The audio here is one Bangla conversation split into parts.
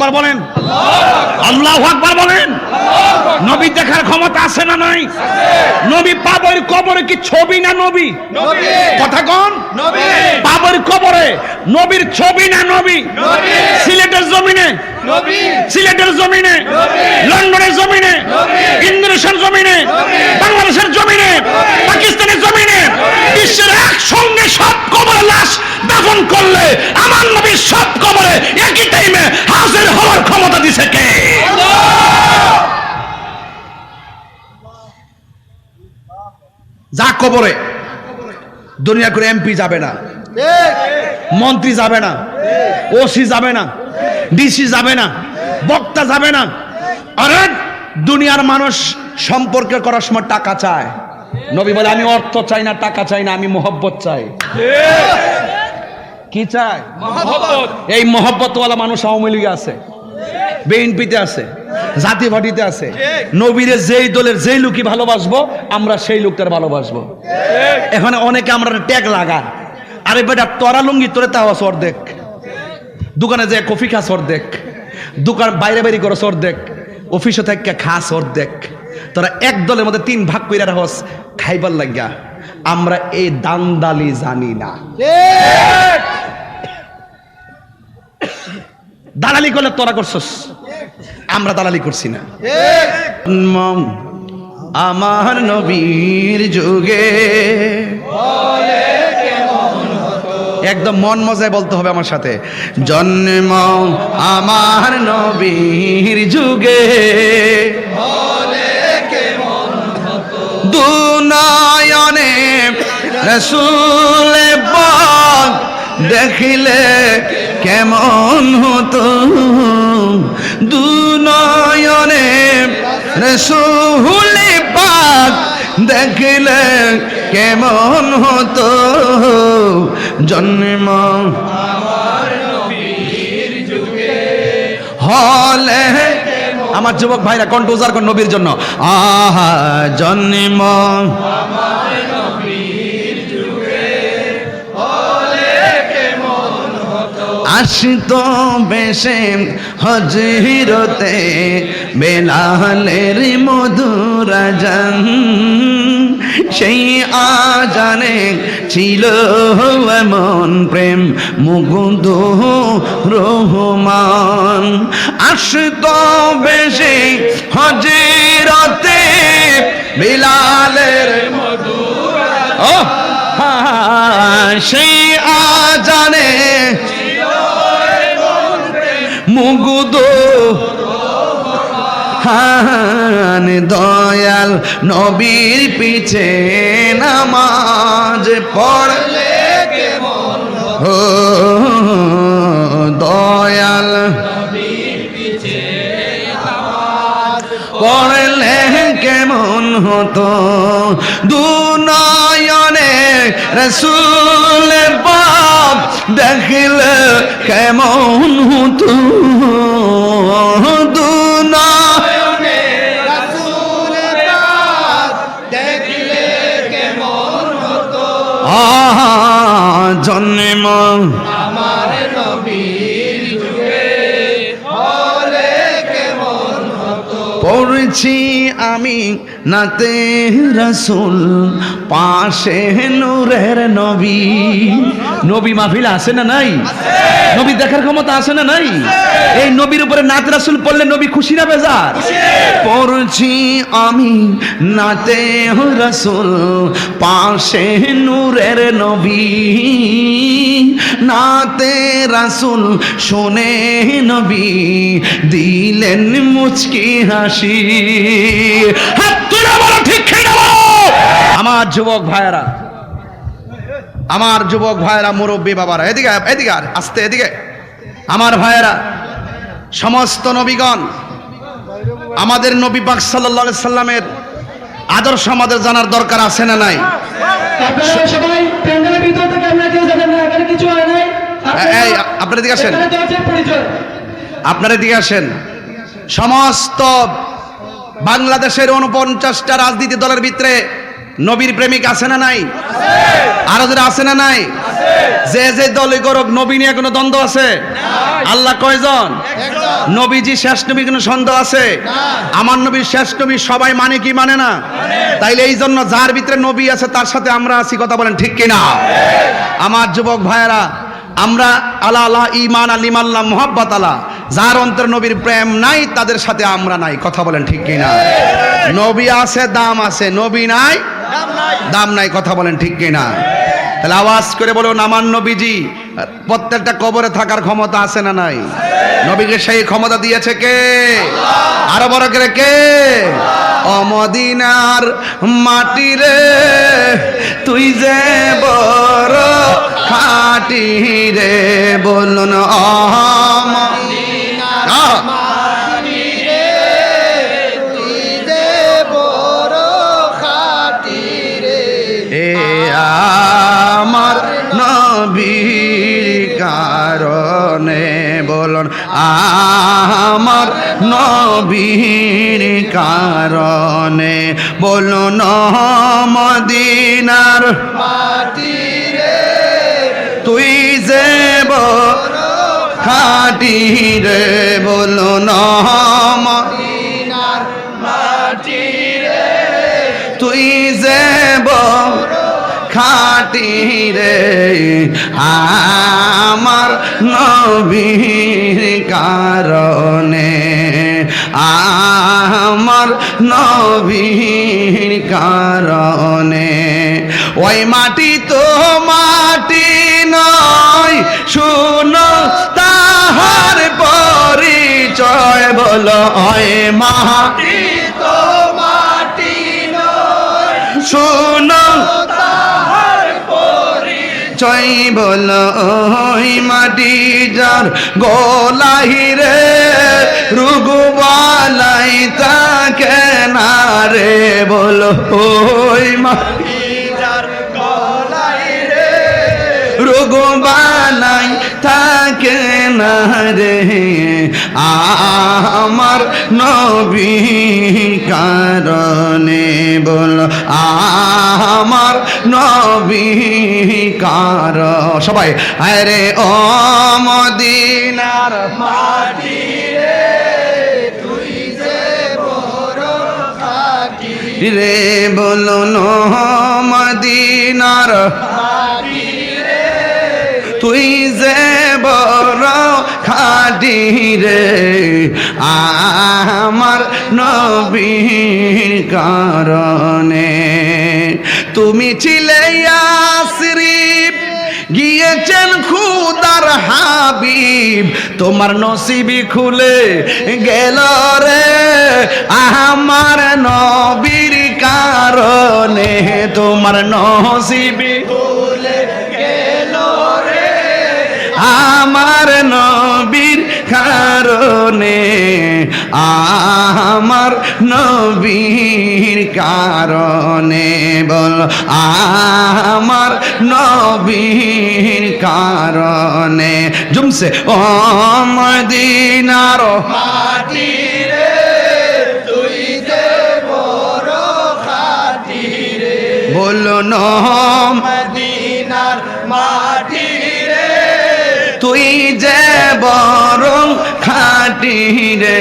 আকবার বলেন। আল্লাহ আকবার বলেন। নবী দেখার ক্ষমতা আছে না নাই? নবী পাবের কবরে কি ছবি না নবী? কথা কন। পাবের কবরে নবীর ছবি না নবী? সিলেটের জমিনে? সিলেটের জমিনে? লন্ডনের জমিনে? ইন্দোনেশিয়ার জমিনে? বাংলাদেশের জমিনে? পাকিস্তানের জমিনে? বিশ্বের একসঙ্গে সব কবরে লাশ দাফন করলে আমার নবীর সব কবরে একই হাজির হওয়ার ক্ষমতা দিছে কে? যা কবরে, দুনিয়া করে এমপি যাবে না, মন্ত্রী যাবে না, ওসি যাবে না, ডিসি যাবে না, বক্তা যাবে না। আরে, দুনিয়ার মানুষ সম্পর্কে করার সময় টাকা চায়। নবী বলে, আমি অর্থ চাই না, টাকা চাই না, আমি মোহব্বত চাই। কি চায়? এই মোহব্বতওয়ালা মানুষ আওয়ামী লীগে আছে বিএনপিতে আছে জাতি পার্টিতে আছে। নবীরে যেই দলের যেই লোকই ভালোবাসবো আমরা সেই লোকটার ভালোবাসবো। এখানে অনেকে আমরা ট্যাগ লাগান। আরে বেটা তরা লুঙ্গি তোরে তাও আছে অর্ধেক দোকানে যে কফি খাস অর্ধেক দোকান বাইরে বাইরে করস অর্ধেক অফিসে থেকে খাস অর্ধেক তোরা এক দলের মধ্যে তিন ভাগ কইরা রাখস খাইবার লাগিয়া। আমরা এই দান্দালি জানি না। দালালি করলে তোরা করছস? আমরা দালালি করছি না। আমার নবীর যুগে। একদম মন মজায় বলতে হবে আমার সাথে। জন্ম আমার নবীর যুগে। দুনয়নে রসুল দেখিলে কেমন হতো? দুনয়নে রসুল পাক দেখলে কেমন হতো? জন্ম হলে আমার যুবক ভাইরা কণ্ঠ উজার নবীর জন্য। আহা, জন্ম আসিত বেশে হজিরতে বেলালের মধুরাজন সেই আজানে ছিল এমন প্রেম মুগ্ধ রহমান। আসিত বেশে হজিরতে বেলালের ও হা, সেই আজানে মুগুদ। হান দয়াল নবীর পিছে নামাজ পড়লে ও দয়াল পড়লে কেমন হতো? দুনয়নে রসুল বাপ দেখিল কেমন হতো? মা পড়ছি আমি নাতে রসুল পাশে নূরের নবী। নবী মাহফিল আছে না নাই? নবী দেখার ক্ষমতা আছে না নাই? এই নবীর উপরে নাত রাসুল পড়লে নবী খুশি না বেজার? পড়ছি আমি নাতে রসুল, পাশে নূরের নবী। নাতে রাসুল শোনে নবী দিলেন মুচকি হাসি। হাত তুলে বলো, ঠিক খেয়ে আমার যুবক ভাইয়েরা আমার যুবক ভাইয়েরা মুরব্বী বাবারা এদিকে এদিকে আর আস্তে এদিকে। আমার ভাইয়েরা সমস্ত নবীগণ আমাদের নবী পাক আলাইহি সাল্লামের আদর্শ আমাদের জানার দরকার আছে না নাই? আপনারা এদিকে আসেন। আপনার এদিকে আসেন। সমস্ত বাংলাদেশের উনপঞ্চাশটা রাজনীতি দলের ভিতরে নবীর প্রেমিক আছে না নাই? আরও যারা আছে না নাই? যে যে দলে করক, নবী নিয়ে কোনো দ্বন্দ্ব আছে? আল্লাহ কয়জন? নবীজি শেষ নবী কোনো সন্দেহ আছে? আমার নবীর শেষ নবী সবাই মানে কি মানে না? তাইলে এই জন্য যার ভিতরে নবী আছে, তার সাথে আমরা আছি, কথা বলেন ঠিক কিনা? আমার যুবক ভাইয়েরা, আমরা আলা আল্লাহ ইমান আলিম আল্লাহ মোহাব্বত আলা। যার অন্তর নবীর প্রেম নাই, তাদের সাথে আমরা নাই, কথা বলেন ঠিক কিনা? নবী আছে, দাম আছে, নবী নাই দাম নাই, কথা বলেন ঠিক কিনা? তাহলে আওয়াজ করে বলুন আমার নবীজি, প্রত্যেকটা কবরে থাকার ক্ষমতা আছে না নাই? নবীকে সেই ক্ষমতা দিয়েছে কে? আরও বড় করে কে? অমদিনার মাটি রে, তুই যে বড় খাটি রে, বলুন অম আমার নবীর কারণে বলুন, আমার নবীর কারণে বলুন, মদিনার তুই যে খাটি রে বলুন, মদিনার তুই যে বড় খাটি রে আমার নবীর কারণে, আমার নবীর কারণে। ওই মাটি তো মাটি নয়, শুনো তাহার পরিচয় বলো, ওই মাটি তো মাটি নয়, শুনো চই বল, ওই মাটি যার গোলাই রে, রুগুবালাই তাকে না রে বল, ওই মাটি রোগবালাই থাকে না রে। আমার নবী কারণে কার সবাই আরে ও মদিনার মাটি রে বলুন মদিনার তুই যে বড় খাটি রে, আমার নবীর কারণে। তুমি ছিলে ইয়াসরিফ গিয়েছেন খুদার হাবিব। তোমার নসিবি খুলে গেল রে। আমার নবীর কারণে তোমার নসিবি খুলে গেল রে। আমার নবীর কারণে আমার নবীর কারণে বল আমার নবীর কারণে। জুমসে ও মদিনার মাটি রে তুই যে বড় খাটি রে বলো মদিনার মাটি তুই যে বড় খাটি রে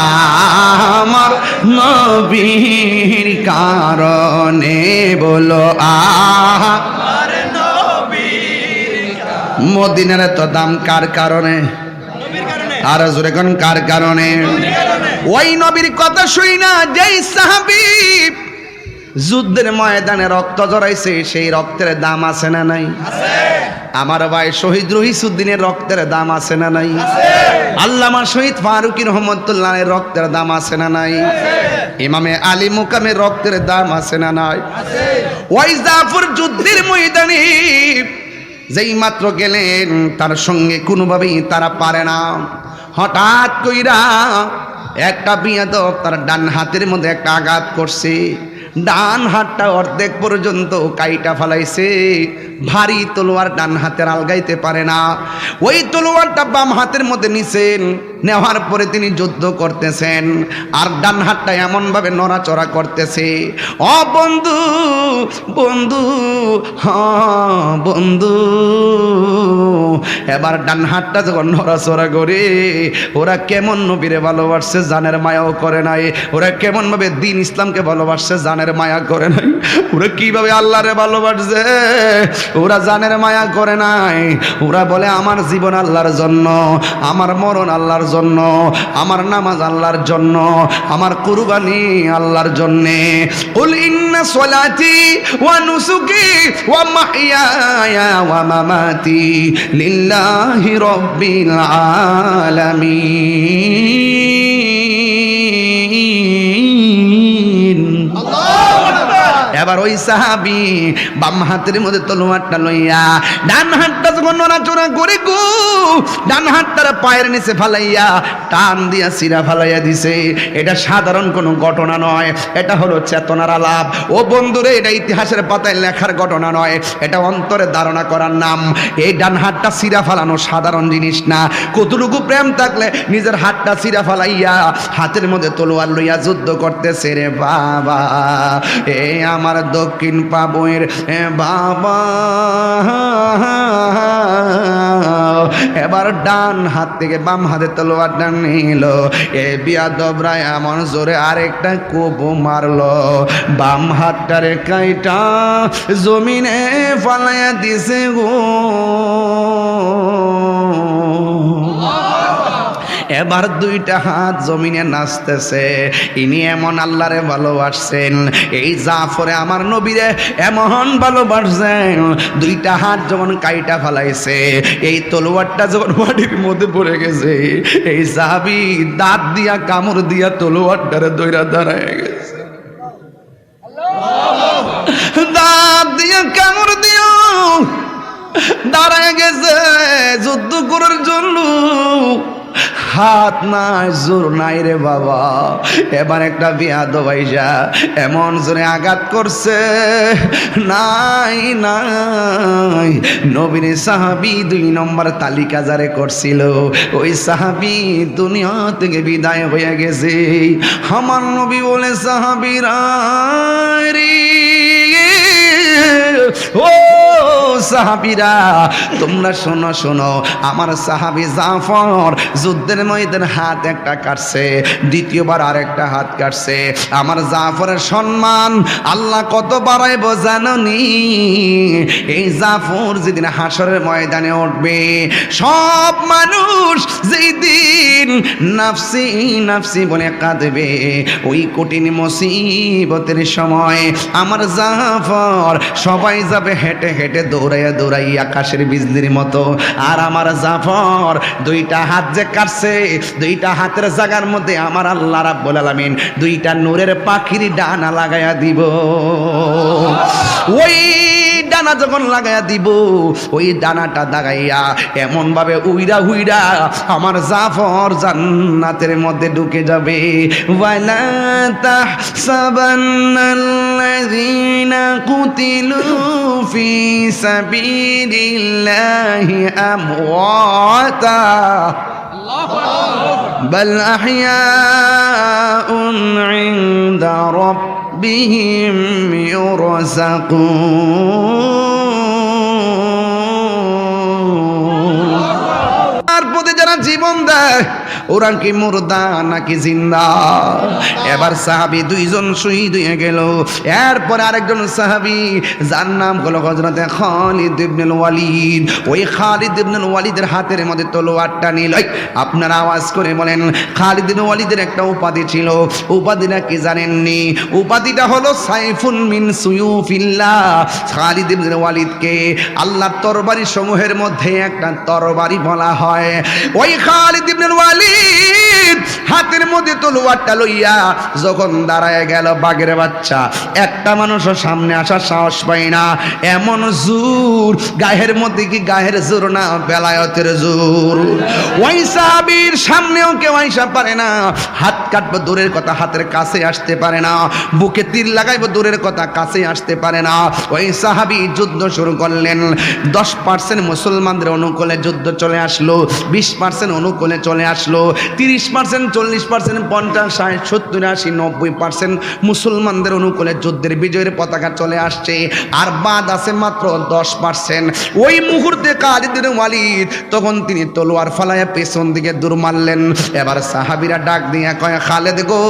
আমার নবীর কারণে বলো আমার মদিনার তো দাম কার কারণে? আর জোরে কোন কার কারণে? ওই নবীর কথা শুই না যেই সাহাবি যুদ্ধের ময়দানে রক্ত জড়াইছে সেই রক্তের দাম আছে না নাই? আমার ভাই শহীদ রহিসুদ্দিনের রক্তের দাম আছে না নাই? আল্লামা শহীদ ফারুকি রহমতুল্লাহের রক্তের দাম আছে না নাই? ইমামে আলী মুকামের রক্তের দাম আছে না নাই? ওই জাফর যুদ্ধের ময়দানে যেই মাত্র গেলেন, তার সঙ্গে কোনোভাবেই তারা পারে না। হঠাৎ কইরা একটা বিয়াদব তার ডান হাতের মধ্যে একটা আঘাত করছে। ডান হাতটা অর্ধেক পর্যন্ত কাইটা ফালাইছে। ভারী তলোয়ার ডান হাতের আলগাইতে পারে না। ওই তলোয়ারটা বাম হাতের মধ্যে নিছেন, নেওয়ার পরে তিনি যুদ্ধ করতেছেন আর ডান হাতটা এমনভাবে নড়াচড়া করতেছে। অ বন্ধু বন্ধু, হ, বন্ধু। এবার ডান হাতটা যখন নড়াচড়া করে, ওরা কেমন নবীরে ভালোবাসছে জানের মায়াও করে নাই। ওরা কেমন ভাবে দিন ইসলামকে ভালোবাসছে জানের মায়া করে নাই। ওরা কীভাবে আল্লাহরে ভালোবাসছে? ওরা জানের মায়া করে নাই। ওরা বলে, আমার জীবন আল্লাহর জন্য, আমার মরণ আল্লাহর জন্য, আমার নামাজ আল্লাহর জন্য, আমার কুরবানি আল্লাহর জন্যে। কুল ইন্না সলাতি ওয়া নুসুকি ওয়া মাহইয়ায়া ওয়া মামাতি লিল্লাহি রাব্বিল আলামিন। এবার ওই সাহাবি বাম হাতের মধ্যে তলোয়ারটা লইয়া ডান হাতটা যখন নড়াচড়া করে গো, ডান হাতটার পায়ের নিচে ফালাইয়া টান দিয়া সিরা ফালাইয়া দিছে। এটা সাধারণ কোনো ঘটনা নয়, এটা হলো চেতনার আলাপ। ও বন্ধুরে, এটা ইতিহাসের পাতায় লেখার ঘটনা নয়, এটা অন্তরে ধারণা করার নাম। এই ডান হাতটা সিরা ফালানো সাধারণ জিনিস না। কতটুকু প্রেম থাকলে নিজের হাতটা সিরা ফালাইয়া হাতের মধ্যে তলোয়ার লইয়া যুদ্ধ করতেছে রে বাবা। এ আমার দক্ষিণ পাবইয়ের, এ বাবা। এবার ডান হাত থেকে বাম হাতে তলোয়ার ডান নিল। এ বিয়া দবরায় এমন জোরে আরেকটা কোপ মারলো। বাম হাতটারে কাইটা জমিনে ফালাইয়া দিছে গো। এবার দুইটা হাত জমিনে নাচতেছে। ইনি এমন আল্লাহরে ভালোবাসছেন। এই জাফরে আমার নবীরে এমন ভালোবাসছেন। দুইটা হাত যখন কাইটা ফালাইছে, এই তলোয়ারটা যখন মাটির মধ্যে পড়ে গেছে, এই সাহাবি দাঁত দিয়া, কামড় দিয়া তলোয়ারটারে দইরা দাঁড়ায় গেছে। দাঁত দিয়া, কামড় দিও দাঁড়ায় গেছে। যুদ্ধ করার জন্য হাত নাই, জোর নাই রে বাবা। এবার একটা বিয়া দবাইজা এমন জোরে আঘাত করছে, নাই নাই নবীন সাহাবি দুই নম্বর তালিকা যারে করছিল, ওই সাহাবি দুনিয়া থেকে বিদায় হয়ে গেছে। আমার নবী বলে, সাহাবিরা রে, ও সাহাবিরা, তোমরা শোনো শোনো, আমার সাহাবি জাফর যুদ্ধের ময়দান হাত একটা কাটছে, দ্বিতীয়বার আরেকটা হাত কাটছে। আমার জাফরের সম্মান আল্লাহ কত বাড়াইব জাননি এই জাফর যেদিন হাসরের ময়দানে উঠবে, সব মানুষ যেই দিন নাফসি নাফসি বলে কাঁদবে, ওই কঠিন মুসিবতের সময় আমার জাফর সবাই যাবে হেঁটে হেঁটে দৌড়াইয়া দৌড়াই আকাশের বিজলির মতো। আর আমার জাফর দুইটা হাত যে কাটছে, দুইটা হাতের জায়গার মধ্যে আমার আল্লাহ রাব্বুল আলামিন দুইটা নূরের পাখির ডানা লাগাইয়া দিব। ওই ডানা যখন লাগাইয়া দিব ওই ডানাটা দাগাইয়া এমন ভাবে উইরা উইরা আমার জাফর জান্নাতের মধ্যে ঢুকে যাবে ওয়ালা তাহসাবান্নাল্লাযীনা কুতিলু ফি সাবিলিল্লাহি আমওয়াতা بل أحياء عند ربهم يرزقون যারা জীবন দেয়। ওরা কি মুর্দা নাকি জিন্দা? এবার সাহাবি দুইজন শহীদ হয়ে গেল। এরপর আরেকজন সাহাবি, যার নাম হলো হজরতে খালিদ ইবনুল ওয়ালিদ। ওই খালিদ ইবনুল ওয়ালিদের হাতের মধ্যে তলোয়ারটা নিল। আপনারা আওয়াজ করে বলেন, খালিদ ইবনুল ওয়ালিদের একটা উপাধি ছিল। উপাধিটা কি জানেননি? উপাধিটা হলো সাইফুন মিন সুয়ুফিল্লাহ। খালিদ ইবনুল ওয়ালিদকে আল্লাহর তরবারি সমূহের মধ্যে একটা তরবারি বলা হয়। ওই খালিদ ইবনুল ওয়ালিদ হাতের মধ্যে তলোয়ারটা লইয়া যখন দাঁড়ায় গেল বাঘের বাচ্চা, একটা মানুষও সামনে আসার সাহস পায় না। এমন জোর গায়ের মধ্যে কি গায়ের জোর না? বেলায়তের জোর। ওই সাহাবীর সামনেও কেউ আইসা পারে না। হাত কাটবো দূরের কথা, হাতের কাছে আসতে পারে না। বুকে তীর লাগাইবো দূরের কথা, কাছে আসতে পারে না। ওই সাহাবি যুদ্ধ শুরু করলেন। দশ পার্সেন্ট মুসলমানদের অনুকূলে যুদ্ধ চলে আসলো, বিশ পার্সেন্ট অনুকূলে চলে আসলো। তিরিশ পার্সেন্ট চল্লিশ পার্সেন্ট পঞ্চাশ, ষাট, সত্তর, আশি, নব্বই পার্সেন্ট মুসলমানদের অনুকূলে যুদ্ধের বিজয়ের পতাকা চলে আসছে। আর বাদ আছে মাত্র দশ পার্সেন্ট ওই মুহূর্তে কালিদের ওয়ালিদ তখন তিনি তলোয়ার ফালাইয়া পেছন দিকে দূর মারলেন। এবার সাহাবিরা ডাক দিয়া কয়, খালেদ গো,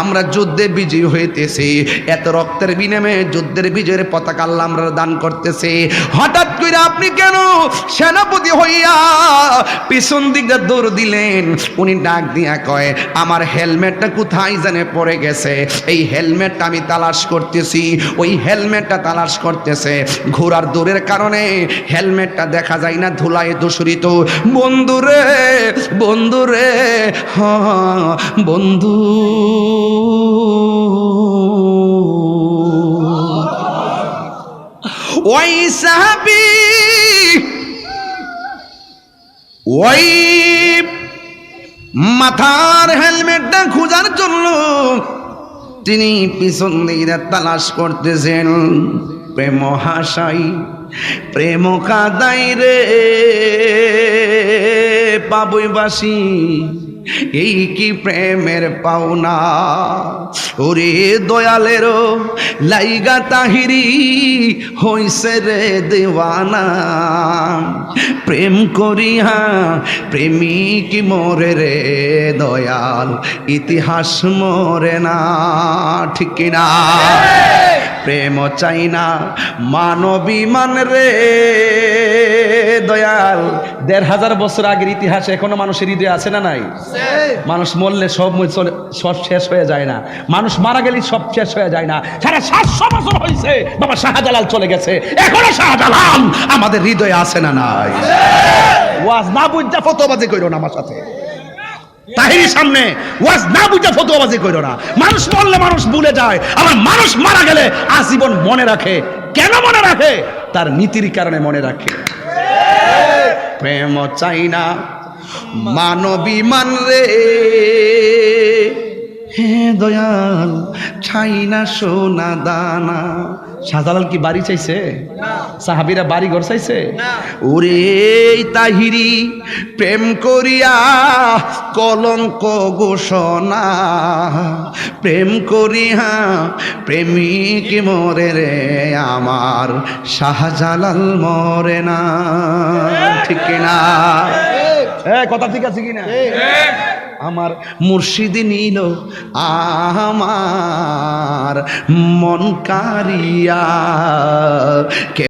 আমরা যুদ্ধে বিজয়ী হইতেছি। এত রক্তের বিনিময়ে যুদ্ধের বিজয়ের পতাকা আল্লাহ আমরা দান করতেছি। হঠাৎ করে আপনি কেন? সেনাপতি হইয়া পিছন দিকে দৌড় দিলেন। উনি ডাক দিয়া কয়, আমার হেলমেটটা কোথায় জানে পড়ে গেছে? এই হেলমেটটা আমি তালাশ করতেছি। ওই হেলমেটটা তালাশ করতেছে। ঘোড়ার দূরের কারণে হেলমেটটা দেখা যায় না, ধুলায় দূষরিত বন্ধুরে বন্ধুরে হ বন্ধু। ওই সাহাবি, ওই মাথার হেলমেটটা খোঁজার জন্য তিনি পিছন দিকে তালাশ করতেছেন। প্রেম হাসাই, প্রেম কাদাই রে পাবই বাসি। এই কি প্রেমের পাওনা। ওরে দয়ালের লাইগা তাহিরি হইছে রে দেওয়ানা। প্রেম করিয়া প্রেমিক মরে রে দয়াল, ইতিহাস মরে না, ঠিক না প্রেম চাই না মানবী মান রে দয়াল। দেড় হাজার বছর আগের ইতিহাস এখনও মানুষের হৃদয়ে আছে না নাই? মানুষ মরলে সব সব শেষ হয়ে যায় না। মানুষ মারা গেলে সব শেষ হয়ে যায় না। সারা সাতশো বছর হয়েছে বাবা শাহজালাল চলে গেছে। এখনও শাহজালাল আমাদের হৃদয়ে আছে না নাই। ওয়াজ না বুঝা ফতোবাজি কইরো না আমার সাথে। তাহিরি সামনে ওয়াজ না বুঝা ফতোয়াবাজি কইরো না। মানুষ মরলে মানুষ ভুলে যায়। আবার মানুষ মারা গেলে আজীবন মনে রাখে। কেন মনে রাখে? তার নীতির কারণে মনে রাখে। প্রেম চাই না। মানবী মান রে। হে দয়াল ছাই না সোনা দানা। শাহজালাল কি বাড়ি চাইছে? সাহাবিরা বাড়ি ঘর চাইছে? ওরে তাহিরি প্রেম করিয়া কলঙ্ক ঘোষণা। প্রেম করিয়া প্রেমিক মরে রে আমার শাহজালাল মরে না। ঠিক না হ্যাঁ কথা ঠিক আছে কিনা? আমার মুর্শিদ নিল আমার মন কারিয়া।